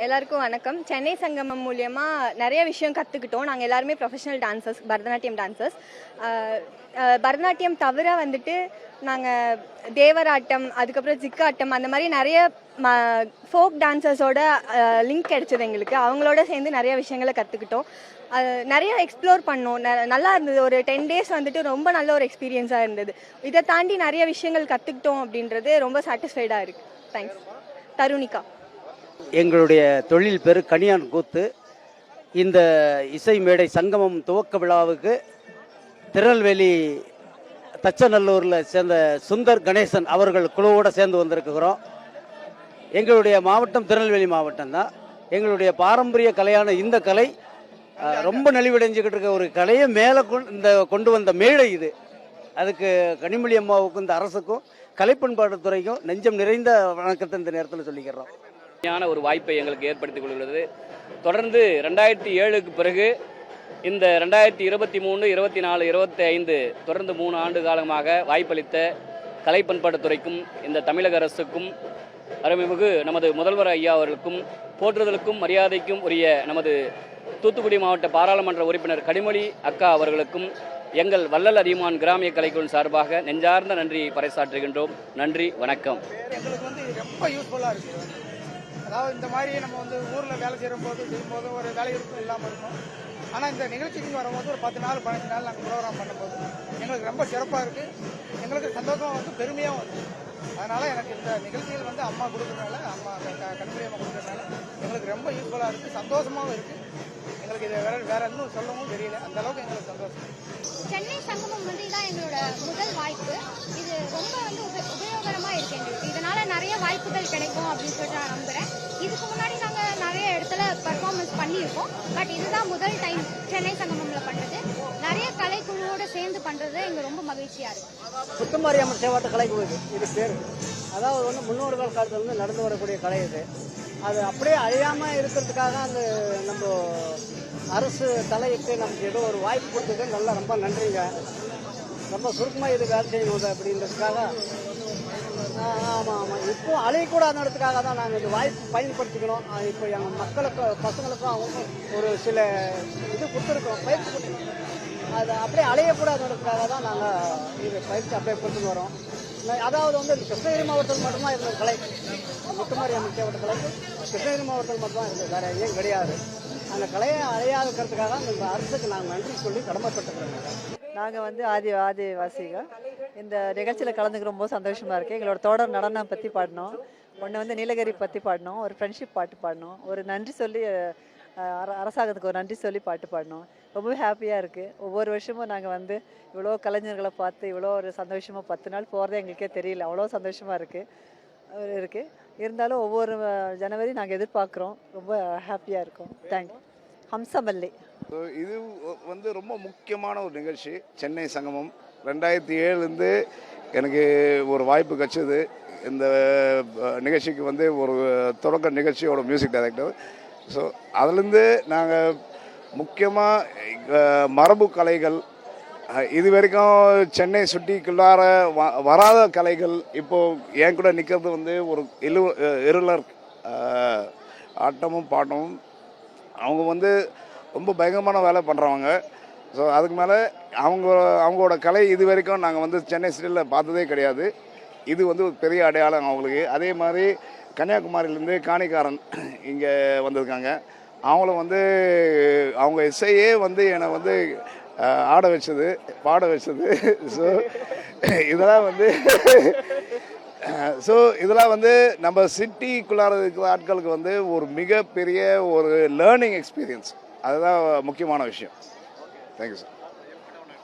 எல்லாருக்கும் வணக்கம். சென்னை சங்கமம் மூலியமாக நிறைய விஷயம் கற்றுக்கிட்டோம் நாங்கள் எல்லாருமே professional dancers Bharatanatyam dancers Bharatanatyam தவிர வந்துட்டு நாங்கள் தேவராட்டம் அதுக்கப்புறம் ஜிக்காட்டம் அந்த மாதிரி நிறைய ம ஃபோக் டான்சர்ஸோட லிங்க் கிடைச்சது எங்களுக்கு. அவங்களோட சேர்ந்து நிறைய விஷயங்களை கற்றுக்கிட்டோம் நிறைய எக்ஸ்ப்ளோர் பண்ணோம். ந- நல்லா இருந்தது. ஒரு டென் டேஸ் வந்துட்டு ரொம்ப நல்ல ஒரு எக்ஸ்பீரியன்ஸாக இருந்தது. இதை தாண்டி நிறைய விஷயங்கள் கற்றுக்கிட்டோம் அப்படின்றது ரொம்ப சாட்டிஸ்ஃபைடாக இருக்குது தேங்க்ஸ் தருணிகா. எங்களுடைய தொழில் பெரு கனியான் கூத்து. இந்த இசை மேடை சங்கமம் துவக்க விழாவுக்கு திருநெல்வேலி தச்சநல்லூரில் சேர்ந்த சுந்தர் கணேசன் அவர்கள் குழுவோடு சேர்ந்து வந்திருக்கிறோம். எங்களுடைய மாவட்டம் திருநெல்வேலி மாவட்டம் தான். எங்களுடைய பாரம்பரிய கலையான இந்த கலை ரொம்ப நலிவடைஞ்சுக்கிட்டு இருக்க ஒரு கலையை மேலே இந்த கொண்டு வந்த மேடை இது. அதுக்கு கனிமொழி அம்மாவுக்கும் இந்த அரசுக்கும் கலைப்பண்பாட்டுத்துறைக்கும் நெஞ்சம் நிறைந்த வணக்கத்தை இந்த நேரத்தில் சொல்லிக்கிறோம். ஞான ஒரு வாய்ப்பை எங்களுக்கு ஏற்படுத்திக் கொள்கிறது தொடர்ந்து ரெண்டாயிரத்தி ஏழுக்கு பிறகு இந்த ரெண்டாயிரத்தி இருபத்தி மூணு இருபத்தி நாலு இருபத்தி ஐந்து தொடர்ந்து மூணு ஆண்டு காலமாக வாய்ப்பளித்த கலை பண்பாட்டுத்துறைக்கும் இந்த தமிழக அரசுக்கும் அருமைமிகு நமது முதல்வர் ஐயா அவர்களுக்கும் போற்றுதலுக்கும் மரியாதைக்கும் உரிய நமது தூத்துக்குடி மாவட்ட பாராளுமன்ற உறுப்பினர் கனிமொழி அக்கா அவர்களுக்கும் எங்கள் வள்ளல் அதிமான் கிராமிய கலைக்குழு சார்பாக நெஞ்சார்ந்த நன்றியை பறைசாற்றுகின்றோம். நன்றி வணக்கம். அதாவது இந்த மாதிரி நம்ம வந்து ஊரில் வேலை செய்யும் போது செய்யும்போது ஒரு வேலை இருக்கும் இல்லாமல் இருக்கும் ஆனால் இந்த நிகழ்ச்சிக்கு வரும்போது ஒரு பத்து நாள் பதினஞ்சு நாள் நாங்கள் ப்ரோக்ராம் பண்ணும்போது எங்களுக்கு ரொம்ப சிறப்பாக இருக்குது எங்களுக்கு சந்தோஷம் வந்து பெருமையாகவும் இருக்குது அதனால் எனக்கு இந்த நிகழ்ச்சிகள் வந்து அம்மா கொடுக்குறதுனால அம்மா க- கொடுக்கறதுனால அம்மா கொடுக்குறதுனால எங்களுக்கு ரொம்ப யூஸ்ஃபுல்லாக இருக்குது சந்தோஷமாகவும் இருக்குது எங்களுக்கு இதை வேற வேற இன்னும் சொல்லவும் தெரியல. அந்த அளவுக்கு எங்களுக்கு சந்தோஷம். சென்னை சங்கமம் வந்து இதான் எங்களோட முதல் வாய்ப்பு. இது வாய்ப்புகள் கிடைக்கும் அப்படின்னு சொல்லிட்டு நான் நம்புறேன். இதுக்கு முன்னாடி நாங்கள் நிறைய இடத்துல பர்ஃபார்மன்ஸ் பண்ணியிருக்கோம். பட் இதுதான் முதல் டைம் சென்னை சங்கமம்ல பண்ணுறது நிறைய கலைக்குழுவோட சேர்ந்து பண்ணுறது எங்களுக்கு ரொம்ப மகிழ்ச்சியாக இருக்கு. முத்துமாரியம்மன் சேவாட்ட கலைக்குழு இது. இது பேர். அதாவது வந்து முன்னோர்கள் காலத்துல இருந்து நடந்து வரக்கூடிய கலை இது. அது அப்படியே அழியாமல் இருக்கிறதுக்காக அந்த நம்ம அரசு தலையிட்டு நமக்கு ஏதோ ஒரு வாய்ப்பு கொடுத்தது. நல்லா ரொம்ப நன்றிங்க. ரொம்ப சுருக்கமாக இது வேலை செய்யணும் அப்படின்றதுக்காக ஆமாம் ஆமாம். இப்போ அழையக்கூடாதுன்றதுக்காக தான் நாங்கள் இந்த வாய்ப்பு பயன்படுத்திக்கணும் இப்போ எங்கள் மக்களுக்கு பசங்களுக்கும் அவங்க ஒரு சில இது கொடுத்துருக்கோம் பயிற்சி கொடுத்துருக்கோம். அது அப்படியே அலையக்கூடாதுன்றதுக்காக தான் நாங்கள் இது பயிற்சி அப்படியே கொடுத்துட்டு வரோம். அதாவது வந்து இந்த கிருஷ்ணகிரி மாவட்டத்தில் மட்டும்தான் இருந்த கலை. முத்துமாரி அம்மன் சேவட்ட கலை. கிருஷ்ணகிரி மாவட்டத்தில் மட்டும்தான் இருந்தது. வேறு எங்கேயும் கிடையாது. அந்த கலையை அழையாதுக்கிறதுக்காக இந்த அரசுக்கு நாங்கள் நன்றி சொல்லி கடமைப்பட்டுக்கிறோம் நாங்கள் வந்து ஆதி ஆதிவாசிகள். இந்த நிகழ்ச்சியில் கலந்துக்க ரொம்ப சந்தோஷமாக இருக்குது எங்களோட தொடர் நடனம் பற்றி பாடினோம். ஒன்று வந்து நீலகிரி பற்றி பாடினோம். ஒரு ஃப்ரெண்ட்ஷிப் பாட்டு பாடினோம். ஒரு நன்றி சொல்லி அர அரசாங்கத்துக்கு ஒரு நன்றி சொல்லி பாட்டு பாடினோம். ரொம்பவே ஹாப்பியாக இருக்குது ஒவ்வொரு வருஷமும் நாங்கள் வந்து இவ்வளோ கலைஞர்களை பார்த்து இவ்வளோ ஒரு சந்தோஷமாக பத்து நாள் போகிறதே எங்களுக்கே தெரியல. அவ்வளோ சந்தோஷமாக இருக்குது இருக்குது இருந்தாலும் ஒவ்வொரு ஜனவரி நாங்கள் எதிர்பார்க்குறோம். ரொம்ப ஹாப்பியாக இருக்கோம். தேங்க்யூ ஹம்சமல்லி. ஸோ இது வந்து ரொம்ப முக்கியமான ஒரு நிகழ்ச்சி. சென்னை சங்கமம். ரெண்டாயிரத்தி ஏழுலேருந்து எனக்கு ஒரு வாய்ப்பு கிடைச்சது இந்த நிகழ்ச்சிக்கு வந்து ஒரு தொடக்க நிகழ்ச்சியோட மியூசிக் டைரக்டர் ஸோ அதுலேருந்து நாங்கள் முக்கியமாக மரபு கலைகள் இது வரைக்கும் சென்னை சுட்டிக்குள்ளார வ- வராத கலைகள் இப்போது என் கூட நிற்கிறது வந்து ஒரு இரு இருளர் ஆட்டமும் பாட்டமும். அவங்க வந்து ரொம்ப பயங்கரமான வேலை பண்ணுறவங்க ஸோ அதுக்கு மேலே அவங்க அவங்களோட கலை இது வரைக்கும் நாங்கள் வந்து சென்னை சிட்டியில் பார்த்ததே கிடையாது. இது வந்து ஒரு பெரிய அடையாளம் அவங்களுக்கு. அதே மாதிரி கன்னியாகுமரியிலேருந்து காணிக்காரன் இங்கே வந்திருக்காங்க. அவங்களும் வந்து அவங்க இசையே வந்து என்னை வந்து ஆட வச்சது பாட வச்சது. ஸோ இதெல்லாம் வந்து ஸோ இதெல்லாம் வந்து நம்ம சிட்டிக்குள்ளார இருக்கிற ஆட்களுக்கு வந்து ஒரு மிகப்பெரிய ஒரு லேர்னிங் எக்ஸ்பீரியன்ஸ் அதுதான் முக்கியமான விஷயம். Thank you sir